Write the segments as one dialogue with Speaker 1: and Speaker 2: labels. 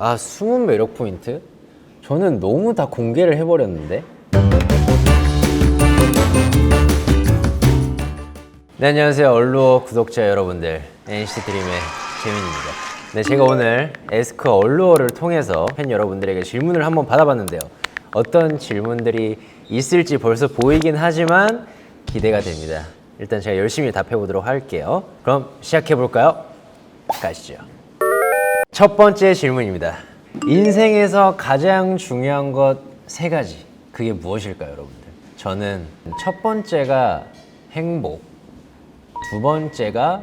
Speaker 1: 아 숨은 매력 포인트? 저는 너무 다 공개를 해버렸는데. 네 안녕하세요 얼루어 구독자 여러분들 NCT 드림의 재민입니다. 네 제가 오늘 에스크 얼루어를 통해서 팬 여러분들에게 질문을 한번 받아봤는데요. 어떤 질문들이 있을지 벌써 보이긴 하지만 기대가 됩니다. 일단 제가 열심히 답해보도록 할게요. 그럼 시작해볼까요? 가시죠. 첫 번째 질문입니다. 인생에서 가장 중요한 것 세 가지. 그게 무엇일까요, 여러분들? 저는 첫 번째가 행복, 두 번째가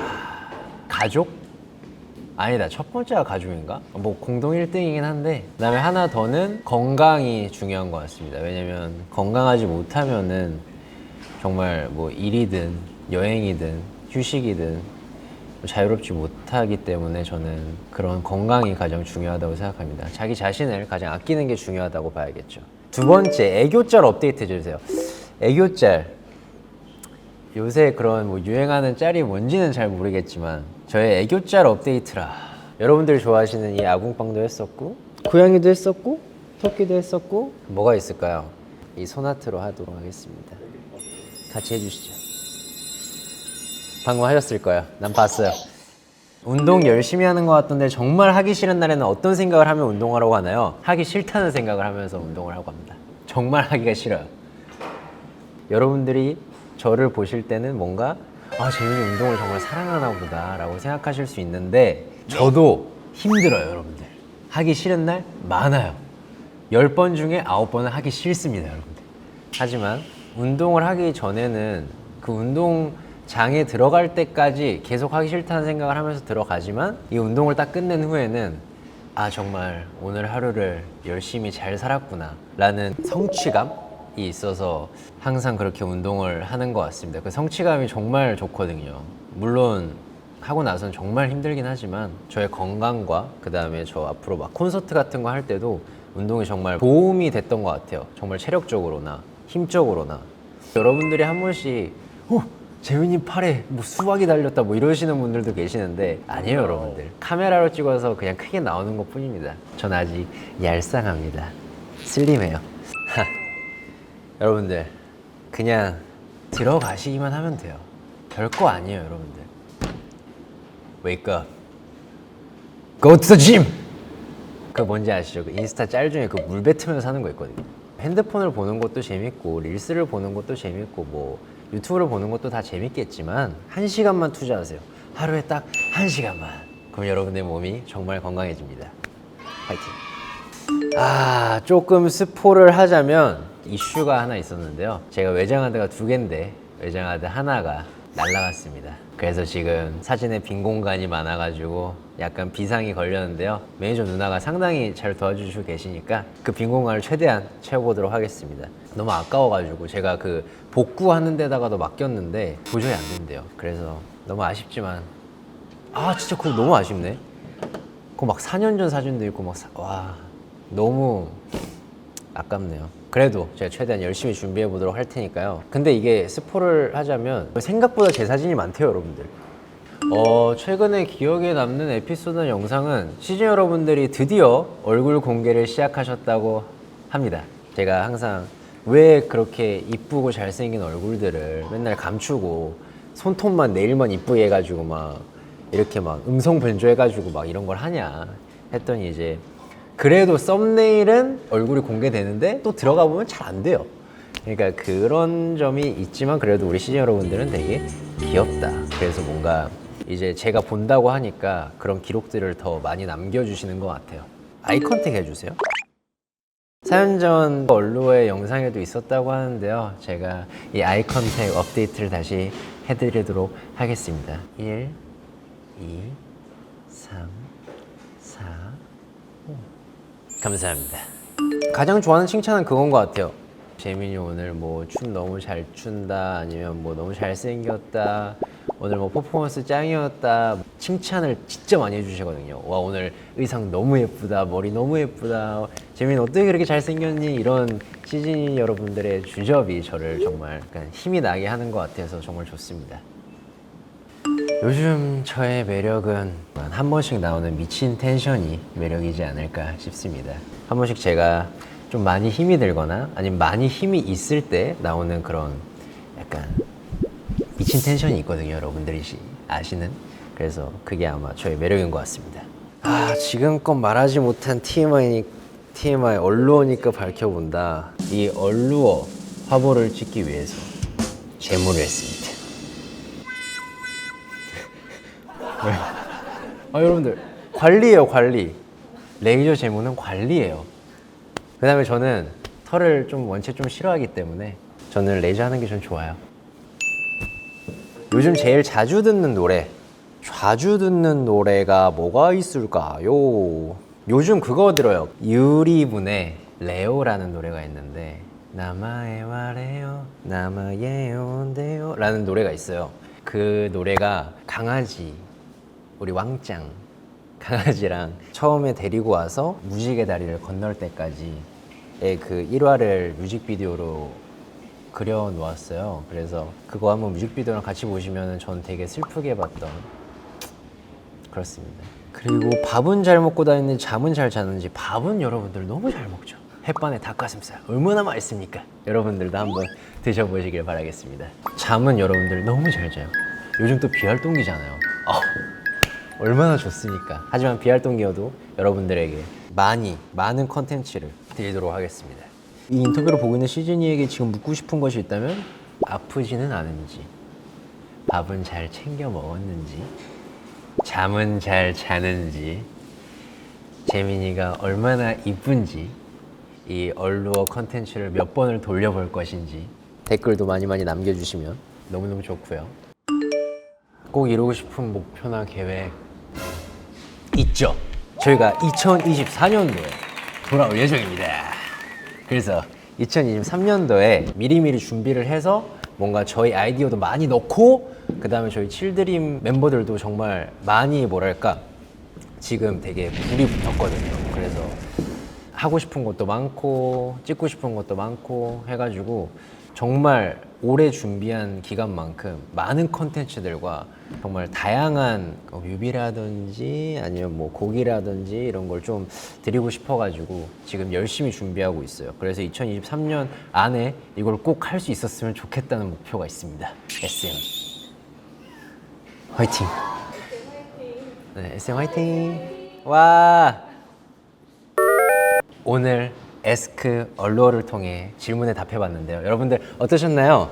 Speaker 1: 아, 가족? 아니다. 첫 번째가 가족인가? 뭐 공동 1등이긴 한데 그 다음에 하나 더는 건강이 중요한 것 같습니다. 왜냐면 건강하지 못하면은 정말 뭐 일이든 여행이든 휴식이든 자유롭지 못하기 때문에 저는 그런 건강이 가장 중요하다고 생각합니다. 자기 자신을 가장 아끼는 게 중요하다고 봐야겠죠. 두 번째, 애교짤 업데이트 해주세요. 애교짤. 요새 그런 뭐 유행하는 짤이 뭔지는 잘 모르겠지만 저의 애교짤 업데이트라. 여러분들이 좋아하시는 이 아궁빵도 했었고 고양이도 했었고 토끼도 했었고 뭐가 있을까요? 이 소나트로 하도록 하겠습니다. 같이 해주시죠. 방금 하셨을 거예요. 난 봤어요. 운동 열심히 하는 것 같던데 정말 하기 싫은 날에는 어떤 생각을 하면 운동하라고 하나요? 하기 싫다는 생각을 하면서 운동을 하고 합니다. 정말 하기가 싫어요. 여러분들이 저를 보실 때는 뭔가 아 재민이 운동을 정말 사랑하나 보다라고 생각하실 수 있는데 저도 힘들어요 여러분들 하기 싫은 날 많아요 10번 중에 9번은 하기 싫습니다 여러분들 하지만 운동을 하기 전에는 그 운동 장에 들어갈 때까지 계속 하기 싫다는 생각을 하면서 들어가지만 이 운동을 딱 끝낸 후에는 아 정말 오늘 하루를 열심히 잘 살았구나 라는 성취감이 있어서 항상 그렇게 운동을 하는 것 같습니다. 그 성취감이 정말 좋거든요. 물론 하고 나선 정말 힘들긴 하지만 저의 건강과 그 다음에 저 앞으로 막 콘서트 같은 거 할 때도 운동이 정말 도움이 됐던 것 같아요. 정말 체력적으로나 힘적으로나. 여러분들이 한 번씩 어? 재민이 팔에 뭐 수박이 달렸다 뭐 이러시는 분들도 계시는데 아니에요 여러분들. 카메라로 찍어서 그냥 크게 나오는 것 뿐입니다. 전 아직 얄쌍합니다. 슬림해요. 하. 여러분들 그냥 들어가시기만 하면 돼요. 별거 아니에요 여러분들. Wake up. Go to the gym. 그 뭔지 아시죠? 그 인스타 짤 중에 그 물 뱉으면서 하는 거 있거든요. 핸드폰을 보는 것도 재밌고 릴스를 보는 것도 재밌고 뭐 유튜브를 보는 것도 다 재밌겠지만 한 시간만 투자하세요. 하루에 딱 한 시간만. 그럼 여러분의 몸이 정말 건강해집니다. 파이팅. 아 조금 스포를 하자면 이슈가 하나 있었는데요. 제가 외장하드가 두 개인데 외장하드 하나가 날라갔습니다. 그래서 지금 사진에 빈 공간이 많아가지고 약간 비상이 걸렸는데요. 매니저 누나가 상당히 잘 도와주시고 계시니까 그 빈 공간을 최대한 채워보도록 하겠습니다. 너무 아까워가지고 제가 그 복구하는 데다가도 맡겼는데 도저히 안 된대요. 그래서 너무 아쉽지만 아 진짜 그거 너무 아쉽네. 그거 막 4년 전 사진도 있고 막 와 너무 아깝네요. 그래도 제가 최대한 열심히 준비해 보도록 할 테니까요. 근데 이게 스포를 하자면 생각보다 제 사진이 많대요, 여러분들. 어, 최근에 기억에 남는 에피소드 영상은 시즌 여러분들이 드디어 얼굴 공개를 시작하셨다고 합니다. 제가 항상 왜 그렇게 이쁘고 잘생긴 얼굴들을 맨날 감추고 손톱만 내일만 이쁘게 해가지고 막 이렇게 막 음성 변조해가지고 막 이런 걸 하냐 했더니 이제 그래도 썸네일은 얼굴이 공개되는데 또 들어가 보면 잘 안 돼요. 그러니까 그런 점이 있지만 그래도 우리 시즌 여러분들은 되게 귀엽다. 그래서 뭔가 이제 제가 본다고 하니까 그런 기록들을 더 많이 남겨주시는 것 같아요. 아이 컨택 해주세요. 사연 전 언로의 영상에도 있었다고 하는데요. 제가 이 아이 컨택 업데이트를 다시 해드리도록 하겠습니다. 1, 2, 3, 4, 감사합니다. 가장 좋아하는 칭찬은 그건 것 같아요. 재민이 오늘 뭐 춤 너무 잘 춘다 아니면 뭐 너무 잘생겼다 오늘 뭐 퍼포먼스 짱이었다 칭찬을 진짜 많이 해주시거든요. 와 오늘 의상 너무 예쁘다 머리 너무 예쁘다 재민 어떻게 그렇게 잘생겼니 이런 시즌 여러분들의 주접이 저를 정말 약간 힘이 나게 하는 것 같아서 정말 좋습니다. 요즘 저의 매력은 한 번씩 나오는 미친 텐션이 매력이지 않을까 싶습니다. 한 번씩 제가 좀 많이 힘이 들거나 아니면 많이 힘이 있을 때 나오는 그런 약간 미친 텐션이 있거든요. 여러분들이 시- 아시는. 그래서 그게 아마 저의 매력인 것 같습니다. 아 지금껏 말하지 못한 TMI TMI 얼루어니까 밝혀본다. 이 얼루어 화보를 찍기 위해서 제모를 했습니다. 아 여러분들 관리예요 관리. 레이저 제모는 관리예요. 그다음에 저는 털을 좀 원체 좀 싫어하기 때문에 저는 레이저 하는 게 좀 좋아요. 요즘 제일 자주 듣는 노래 자주 듣는 노래가 뭐가 있을까요? 요즘 그거 들어요 유리분의 레오라는 노래가 있는데 나마에와 레오 나마예온데요 라는 노래가 있어요 그 노래가 강아지 우리 왕짱 강아지랑 처음에 데리고 와서 무지개 다리를 건널 때까지의 그 1화를 뮤직비디오로 그려 놓았어요. 그래서 그거 한번 뮤직비디오랑 같이 보시면 전 되게 슬프게 봤던 그렇습니다. 그리고 밥은 잘 먹고 다니는지 잠은 잘 자는지 밥은 여러분들 너무 잘 먹죠. 햇반에 닭가슴살 얼마나 맛있습니까? 여러분들도 한번 드셔보시길 바라겠습니다. 잠은 여러분들 너무 잘 자요. 요즘 또 비활동기잖아요. 어, 얼마나 좋습니까? 하지만 비활동기여도 여러분들에게 많이 많은 컨텐츠를 드리도록 하겠습니다. 이 인터뷰를 보고 있는 시즈니에게 지금 묻고 싶은 것이 있다면 아프지는 않은지, 밥은 잘 챙겨 먹었는지, 잠은 잘 자는지, 재민이가 얼마나 이쁜지, 이 얼루어 컨텐츠를 몇 번을 돌려볼 것인지 댓글도 많이 많이 남겨주시면 너무너무 좋고요. 꼭 이루고 싶은 목표나 계획 있죠. 저희가 2024년도에 돌아올 예정입니다. 그래서 2023년도에 미리미리 준비를 해서 뭔가 저희 아이디어도 많이 넣고 그 다음에 저희 칠드림 멤버들도 정말 많이 뭐랄까 지금 되게 불이 붙었거든요. 그래서 하고 싶은 것도 많고 찍고 싶은 것도 많고 해가지고 정말 오래 준비한 기간만큼 많은 컨텐츠들과 정말 다양한 어, 뮤비라든지 아니면 뭐 곡이라든지 이런 걸 좀 드리고 싶어가지고 지금 열심히 준비하고 있어요. 그래서 2023년 안에 이걸 꼭 할 수 있었으면 좋겠다는 목표가 있습니다. SM 화이팅! 네, SM 화이팅! 와! 오늘 에스크 얼루어를 통해 질문에 답해봤는데요. 여러분들 어떠셨나요?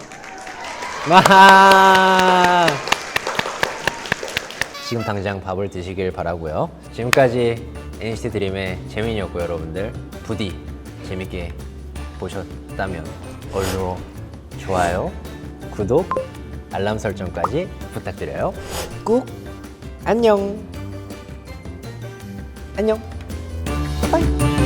Speaker 1: 와! 지금 당장 밥을 드시길 바라고요. 지금까지 NCT 드림의 재민이었고요, 여러분들. 부디 재밌게 보셨다면 얼루어 좋아요, 구독, 알람 설정까지 부탁드려요. 꾹 안녕. 안녕. 바이.